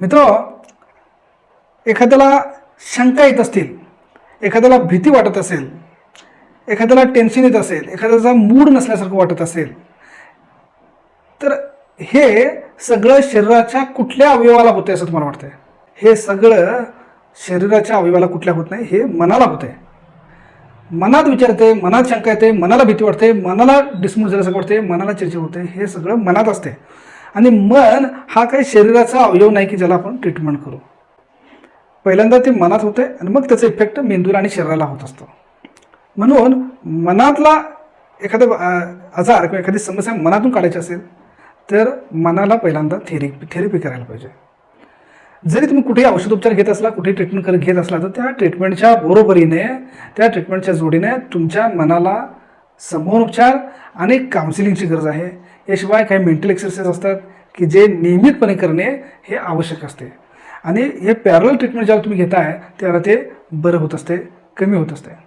मित्र एखाद्याला शंका येत असतील एखाद्याला भीती वाटत असेल एखाद्याला टेन्शन येत असेल एखाद्याचा मूड नसल्यासारखं वाटत असेल तर हे सगळं शरीराच्या कुठल्या अवयवाला होते असं तुम्हाला वाटतंय? हे सगळं शरीराच्या अवयवाला कुठल्या होत नाही हे मनाला होतंय. मनात विचारते मनात शंका येते मनाला भीती वाटते मनाला डिसमूड झाल्यासारखं वाटते मनाला चर्चा होते हे सगळं मनात असते आणि मन हा काही शरीराचा अवयव नाही की ज्याला आपण ट्रीटमेंट करू. पहिल्यांदा ते मनात होते आणि मग त्याचा इफेक्ट मेंदूला आणि शरीराला होत असतो. म्हणून मनातला एखादा आजार किंवा एखादी समस्या मनातून काढायची असेल तर मनाला पहिल्यांदा थेरपी थेरपी करायला पाहिजे. जरी तुम्ही कुठेही औषधोपचार घेत असला कुठेही ट्रीटमेंट करत घेत असला तर त्या ट्रीटमेंटच्या बरोबरीने त्या ट्रीटमेंटच्या जोडीने तुमच्या मनाला समोपचार आणि काउन्सिलिंगची गरज आहे. याशिवाय काही मेंटल एक्सरसाइज असतात की जे नियमितपणे करणे हे आवश्यक असते. आणि हे पॅरल ट्रीटमेंट ज्याला तुम्ही घेताय त्याला ते बरं होत असते कमी होत असते.